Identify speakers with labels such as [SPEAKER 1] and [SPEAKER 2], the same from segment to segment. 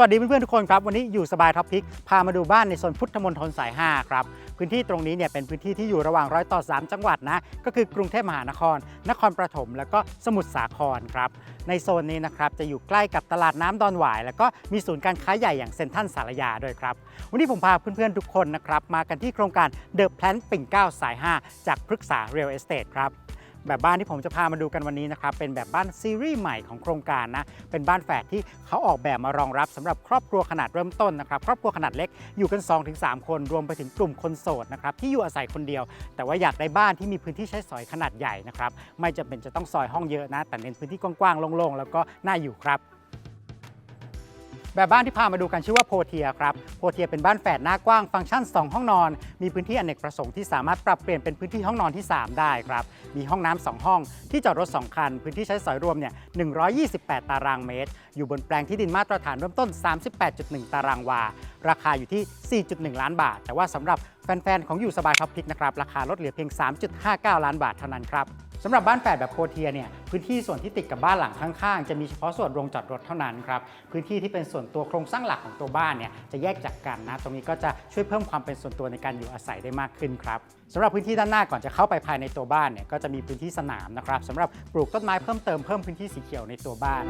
[SPEAKER 1] วัสดีเพื่อนๆทุกคนครับ วันนี้อยู่สบายท็อปพิกพามาดูบ้านในโซนพุทธมณฑลสาย 5 ครับ พื้นที่ตรงนี้เนี่ยเป็นพื้นที่ที่อยู่ระหว่างร้อยต่อ 3 จังหวัดนะ ก็คือกรุงเทพมหานคร นครปฐมแล้วก็สมุทรสาครครับ ในโซนนี้นะครับจะอยู่ใกล้กับตลาดน้ำดอนหวาย แล้วก็มีศูนย์การค้าใหญ่อย่างเซ็นทรัลสารยาด้วยครับ วันนี้ผมพาเพื่อนๆทุกคนนะครับมากันที่โครงการเดอะแพลนปิ่นเก้าสาย 5 จากพฤกษาเรียลเอสเตทครับ แบบบ้านที่ผมจะพามาดูกันวันนี้นะครับเป็นแบบบ้านซีรีส์ใหม่ของโครงการนะเป็นบ้านแฝดที่เขาออกแบบมารองรับสำหรับครอบครัวขนาดเริ่มต้นนะครับครอบครัวขนาดเล็กอยู่กัน 2-3 คนรวมไปถึงกลุ่มคนโสดนะครับที่อยู่อาศัยคนเดียว แต่ว่าอยากได้บ้านที่มีพื้นที่ใช้สอยขนาดใหญ่นะครับไม่จำเป็นจะต้องซอยห้องเยอะนะแต่เน้นพื้นที่กว้างๆโล่งๆแล้วก็น่าอยู่ครับ แบบบ้านที่พามาดูกันชื่อว่าโพเทียครับโพเทียเป็นบ้านแฝดหน้ากว้างฟังก์ชัน 2 ห้องนอน มีพื้นที่อเนกประสงค์ที่สามารถปรับเปลี่ยนเป็นพื้นที่ห้องนอนที่ 3 ได้ครับ มีห้องน้ำ2ห้อง ที่จอดรถ 2 คัน พื้นที่ใช้สอยรวมเนี่ย 128 ตารางเมตร อยู่บนแปลงที่ดินมาตรฐานเริ่มต้น 38.1 ตารางวา ราคาอยู่ที่ 4.1 ล้านบาท แต่ว่าสำหรับแฟนๆของอยู่สบายท็อปพิกนะครับราคาลดเหลือเพียง 3.59 ล้านบาทเท่านั้นครับ สำหรับบ้านแฝดแบบโคเทียเนี่ยพื้นที่ส่วนที่ติดกับบ้านหลังข้างๆ จะมีเฉพาะส่วนโรงจอดรถเท่านั้นครับพื้นที่ที่เป็นส่วนตัวโครงสร้างหลักของตัวบ้านเนี่ยจะแยกจากกันนะตรงนี้ก็จะช่วยเพิ่มความเป็นส่วนตัวในการอยู่อาศัยได้มากขึ้นครับสำหรับพื้นที่ด้านหน้าก่อนจะเข้าไปภายในตัวบ้านเนี่ยก็จะมีพื้นที่สนามนะครับสำหรับปลูกต้นไม้เพิ่มเติมเพิ่มพื้นที่สีเขียวในตัวบ้าน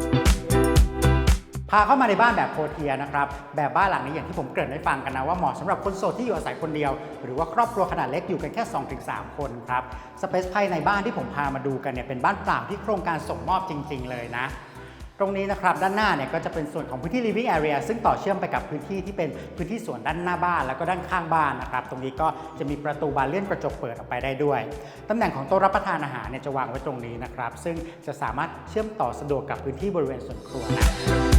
[SPEAKER 1] พาเข้ามาในบ้านแบบโพเทียนะครับ แบบบ้านหลังนี้อย่างที่ผมเกริ่นให้ฟังกันนะว่าเหมาะสำหรับคนโสดที่อยู่อาศัยคนเดียว หรือว่าครอบครัวขนาดเล็กอยู่กันแค่ 2-3 คนครับสเปซภายในบ้านที่ผมพามาดูกันเนี่ยเป็นบ้านเปล่าที่โครงการส่งมอบจริง ๆ เลยนะตรงนี้นะครับด้านหน้าเนี่ยก็จะเป็นส่วนของพื้นที่ living area ซึ่งต่อเชื่อมไปกับพื้นที่ที่เป็นพื้นที่สวนด้านหน้าบ้าน แล้วก็ด้านข้างบ้านนะครับตรงนี้ก็จะมีประตูบานเลื่อนกระจกเปิดออกไปได้ด้วยตำแหน่งของโต๊ะรับประทานอาหารเนี่ยจะวางไว้ตรงนี้นะครับซึ่งจะสามารถเชื่อมต่อสะดวกกับพื้นที่บริเวณส่วนครัวนะ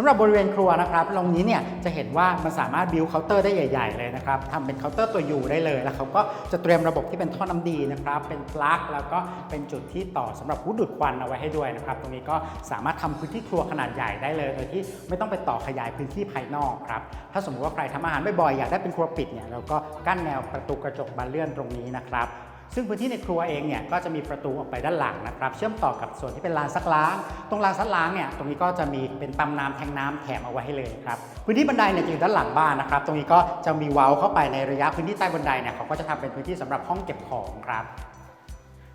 [SPEAKER 1] สำหรับบริเวณครัวนะครับตรงนี้เนี่ยจะเห็นว่ามันสามารถบิวเคาน์เตอร์ได้ใหญ่ ๆ เลยนะครับทำเป็นเคาน์เตอร์ตัวยูได้เลย แล้วเขาก็จะเตรียมระบบที่เป็นท่อน้ำดีนะครับ เป็นปลั๊กแล้วก็เป็นจุดที่ต่อสำหรับผู้ดูดควันเอาไว้ให้ด้วยนะครับ ตรงนี้ก็สามารถทำพื้นที่ครัวขนาดใหญ่ได้เลย โดยที่ไม่ต้องไปต่อขยายพื้นที่ภายนอกครับ ถ้าสมมติว่าใครทำอาหารบ่อยๆอยากได้เป็นครัวปิดเนี่ยเราก็กั้นแนวประตูกระจกบานเลื่อนตรงนี้นะครับ ซึ่งพื้นที่ในครัวเองเนี่ยก็จะมีประตูออกไปด้านหลังนะครับ เชื่อมต่อกับส่วนที่เป็นลานซักล้าง ตรงลานซักล้างเนี่ยตรงนี้ก็จะมีเป็นปั๊มน้ำแทงน้ำแถมเอาไว้ให้เลยครับพื้นที่บันไดเนี่ยจะอยู่ด้านหลังบ้านนะครับ ตรงนี้ก็จะมีเว้าเข้าไปในระยะพื้นที่ใต้บันไดเนี่ยเขาก็จะทำเป็นพื้นที่สำหรับห้องเก็บของครับ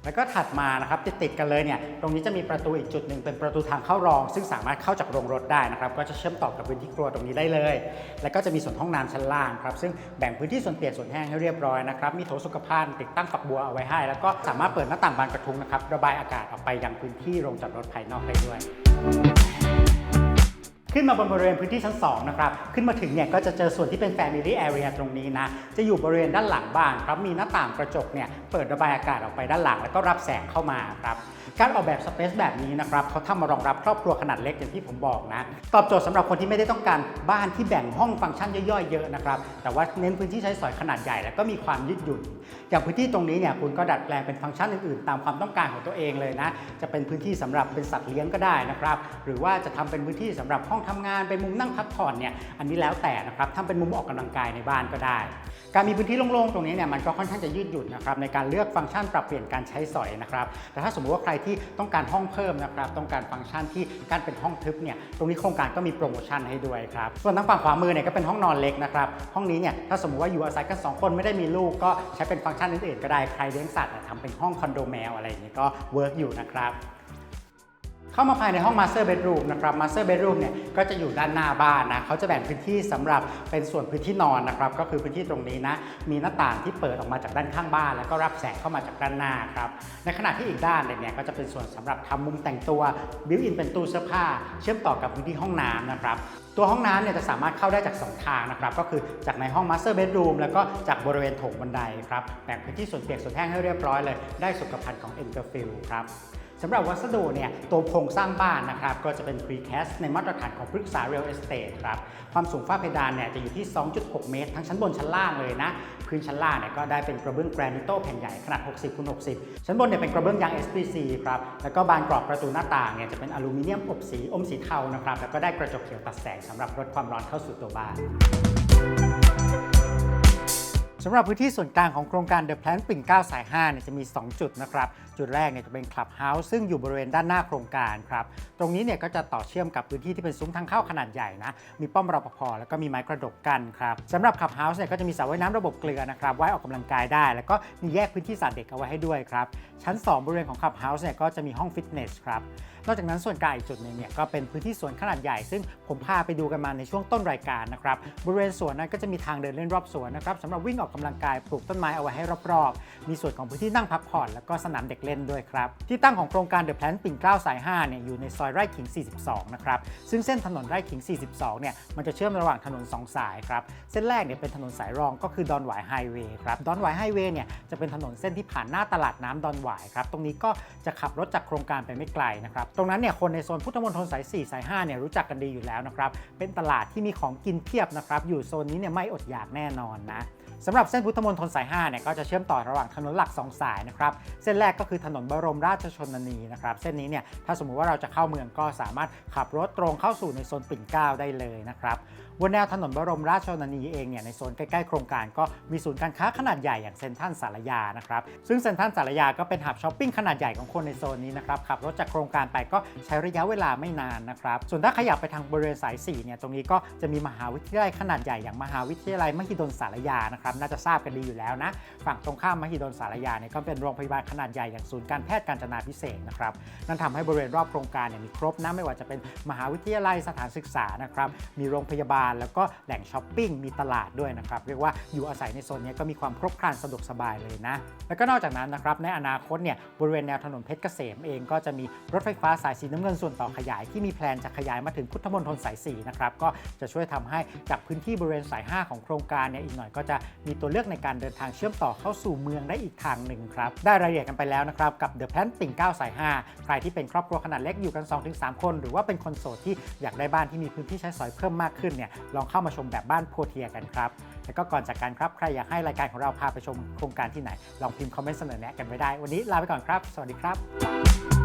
[SPEAKER 1] แล้วก็ถัดมานะครับติดติดกันเลยเนี่ยตรงนี้จะมีประตูอีกจุดหนึ่งเป็นประตูทางเข้ารอง ซึ่งสามารถเข้าจากโรงรถได้นะครับก็จะเชื่อมต่อกับพื้นที่ครัวตรงนี้ได้เลย แล้วก็จะมีส่วนห้องน้ำชั้นล่างครับซึ่งแบ่งพื้นที่ส่วนเปียกส่วนแห้งให้เรียบร้อยนะครับมีโถสุขภัณฑ์ติดตั้งฝักบัวเอาไว้ให้ แล้วก็สามารถเปิดหน้าต่างบานกระทุงนะครับระบายอากาศออกไปยังพื้นที่โรงจอดรถภายนอกได้ด้วย มาบนบริเวณพื้นที่ชั้น2นะครับขึ้นมาถึงเนี่ยก็จะเจอส่วนที่เป็น Family Area ตรงนี้นะจะอยู่บริเวณด้านหลังบ้านครับมีหน้าต่างกระจกเนี่ยเปิดระบายอากาศออกไปด้านหลัง แล้วก็รับแสงเข้ามาครับการออกแบบสเปซแบบนี้นะครับเขาทำมารองรับครอบครัวขนาดเล็กอย่างที่ผมบอกนะตอบโจทย์สำหรับคนที่ไม่ได้ต้องการบ้านที่แบ่งห้องฟังก์ชันย่อยๆเยอะนะครับแต่ว่าเน้นพื้นที่ใช้สอยขนาดใหญ่แล้วก็มีความยืดหยุ่น อย่างพื้นที่ตรงนี้เนี่ยคุณก็ดัดแปลงเป็นฟังก์ชันอื่นๆ ตามความต้องการของตัวเองเลยนะจะเป็นพื้นที่สำหรับเป็นสัตว์เลี้ยงก็ได้นะครับหรือว่าจะทำเป็นพื้นที่สำหรับห้องทำงานเป็นมุมนั่งพักผ่อนเนี่ยอันนี้แล้วแต่นะครับทำเป็นมุมออกกำลังกายในบ้านก็ได้ การมีพื้นที่โล่งๆตรงนี้เนี่ยมันก็ค่อนข้างจะยืดหยุ่นนะครับในการเลือกฟังก์ชันปรับเปลี่ยนการใช้สอยนะครับแต่ถ้าสมมุติว่าใครที่ต้องการห้องเพิ่มนะครับต้องการฟังก์ชันที่การเป็นห้องทึบเนี่ยตรงนี้โครงการก็มีโปรโมชั่นให้ด้วยครับส่วนทางฝั่งขวามือเนี่ยก็เป็นห้องนอนเล็กนะครับห้องนี้เนี่ยถ้าสมมติว่าอยู่อาศัยกันสองคนไม่ได้มีลูกก็ใช้เป็นฟังก์ชันอื่นๆก็ได้ใครเลี้ยงสัตว์ทำเป็นห้องคอนโดแมวอะไรอย่างนี้ก็เวิร์กอยู่นะครับ เข้ามาภายในห้อง Master Bedroom นะครับ Master Bedroom เนี่ยก็จะอยู่ด้านหน้าบ้านนะเขาจะแบ่งพื้นที่สำหรับเป็นส่วนพื้นที่นอนนะครับก็คือพื้นที่ตรงนี้นะมีหน้าต่างที่เปิดออกมาจากด้านข้างบ้าน แล้วก็รับแสงเข้ามาจากด้านหน้าครับในขณะที่อีกด้านหนึ่งเนี่ยก็จะเป็นส่วนสำหรับทำมุมแต่งตัวบิวอินเป็นตู้เสื้อผ้า เชื่อมต่อกับพื้นที่ห้องน้ำนะครับตัวห้องน้ำเนี่ยจะสามารถเข้าได้จาก 2 ทางนะครับ ก็คือจากในห้อง Master Bedroom แล้วก็จากบริเวณโถงบันไดครับแบ่งพื้นที่ส่วนเปียกส่วนแห้งให้เรียบร้อยเลย ได้สุขภัณฑ์ของ e n t e r f i l ครับ สำหรับวัสดุเนี่ยตัวโครงสร้างบ้านนะครับก็จะเป็น precast ในมาตรฐานของพฤกษา real estate ครับความสูงฝ้าเพดานเนี่ยจะอยู่ที่ 2.6 เมตร ทั้งชั้นบนชั้นล่างเลยนะ พื้นชั้นล่างเนี่ยก็ได้เป็นกระเบื้องแกรนิโตแผ่นใหญ่ขนาด 60คูณ60 ชั้นบนเนี่ยเป็นกระเบื้องยาง SPC ครับแล้วก็บานกรอบประตูหน้าต่างเนี่ยจะเป็นอลูมิเนียมอบสีอมสีเทานะครับแล้วก็ได้กระจกเขียวตัดแสงสำหรับลดความร้อนเข้าสู่ตัวบ้าน สำหรับพื้นที่ส่วนกลางของโครงการ The Plan ปิ่นเกล้าสาย5เนี่ยจะมี 2 จุดนะครับ จุดแรกเนี่ยจะเป็นคลับเฮาส์ซึ่งอยู่บริเวณด้านหน้าโครงการครับ ตรงนี้เนี่ยก็จะต่อเชื่อมกับพื้นที่ที่เป็นซุ้มทางเข้าขนาดใหญ่นะ มีป้อมรปภแล้วก็มีไม้กระดกกันครับสำหรับคลับเฮาส์เนี่ยก็จะมีสระว่ายน้ำระบบเกลือนะครับไว้ออกกำลังกายได้ แล้วก็มีแยกพื้นที่สระเด็กเอาไว้ให้ด้วยครับชั้น 2 บริเวณของคลับเฮาส์เนี่ยก็จะมีห้องฟิตเนสครับ นอกจากนั้นส่วนกลางอีกจุดหนึ่งเนี่ยก็เป็นพื้นที่สวนขนาดใหญ่ ซึ่งผมพาไปดูกันมาในช่วงต้นรายการนะครับบริเวณสวนนั้นก็จะมีทางเดินเล่นรอบสวนนะครับสำหรับวิ่งออกกำลังกายปลูกต้นไม้เอาไว้ให้รอบๆ มีส่วนของพื้นที่นั่งพักผ่อน แล้วก็สนามเด็กเล่นด้วยครับ ที่ตั้งของโครงการเดอะแพลนปิ่นเกล้าสาย5เนี่ยอยู่ในซอยไร่ขิง 42 นะครับ ซึ่งเส้นถนนไร่ขิง 42 เนี่ยมันจะเชื่อมระหว่างถนน 2 สายครับ เส้นแรกเนี่ยเป็นถนนสายรองก็คือดอนหวายไฮเวย์ครับ ดอนหวายไฮเวย์เนี่ยจะเป็นถนนเส้นที่ผ่านหน้าตลาดน้ำดอนหวายครับ ตรงนี้ก็จะขับรถจากโครงการไปไม่ไกลนะครับ ตรงนั้นเนี่ยคนในโซนพุทธมณฑลสาย 4 สาย 5 เนี่ยรู้จักกันดีอยู่แล้วนะครับ เป็นตลาดที่มีของกินเพียบนะครับ อยู่โซนนี้เนี่ยไม่อดอยากแน่นอนนะ สำหรับเส้นพุทธมณฑลสาย5เนี่ยก็จะเชื่อมต่อระหว่างถนนหลัก 2 สายนะครับเส้นแรกก็คือถนนบรมราชชนนีนะครับเส้นนี้เนี่ยถ้าสมมุติว่าเราจะเข้าเมืองก็สามารถขับรถตรงเข้าสู่ในโซนปิ่นเกล้าได้เลยนะครับบนแนวถนนบรมราชชนนีเองเนี่ยในโซนใกล้ๆโครงการก็มีศูนย์การค้าขนาดใหญ่อย่างเซ็นทรัลสารยานะครับซึ่งเซ็นทรัลสารยาก็เป็นหับช้อปปิ้งขนาดใหญ่ของคนในโซนนี้นะครับขับรถจากโครงการไปก็ใช้ระยะเวลาไม่นานนะครับส่วนถ้าขยับไปทางบริเวณสาย4เนี่ยตรงนี้ก็จะมีมหาวิทยาลัยขนาดใหญ่อย่างมหาวิทยาลัยมหิดลสารยานะครับน่าจะทราบกันดีอยู่แล้วนะฝั่งตรงข้ามมหิดลสารยาเนี่ยก็เป็นโรงพยาบาลขนาดใหญ่อย่างศูนย์การแพทย์การจนาพิเศษนะครับนั่นทำให้บริเวณรอบโครงการเนี่ยมีครบนะไม่ว่าจะเป็นมหาวิทยาลัยสถานศึกษานะครับมีโรงพยาบาลแล้วก็แหล่งช้อปปิ้งมีตลาดด้วยนะครับเรียกว่าอยู่อาศัยในโซนนี้ก็มีความครบครันสะดวกสบายเลยนะ แล้วก็นอกจากนั้นนะครับในอนาคตเนี่ยบริเวณแนวถนนเพชรเกษมเองก็จะมีรถไฟฟ้าสายสีน้ำเงินส่วนต่อขยายที่มีแพลนจะขยายมาถึงพุทธมณฑลสาย4นะครับก็จะช่วยทำให้จากพื้นที่บริเวณสาย 5 ของโครงการเนี่ยอีกหน่อยก็จะมีตัวเลือกในการเดินทางเชื่อมต่อเข้าสู่เมืองได้อีกทางหนึ่งครับได้รายละเอียดกันไปแล้วนะครับกับ The Plan ปิ่นเก้าสาย 5 ใครที่เป็นครอบครัวขนาดเล็กอยู่กัน 2-3 คน หรือว่าเป็นคนโสดที่อยากได้บ้านที่มีพื้นที่ใช้สอยเพิ่มมากขึ้นเนี่ยลองเข้ามาชมแบบบ้านโพเทียกันครับ แล้วก็ก่อนจากกันครับ ใครอยากให้รายการของเราพาไปชมโครงการที่ไหน ลองพิมพ์คอมเมนต์เสนอแนะกันไว้ได้ วันนี้ลาไปก่อนครับ สวัสดีครับ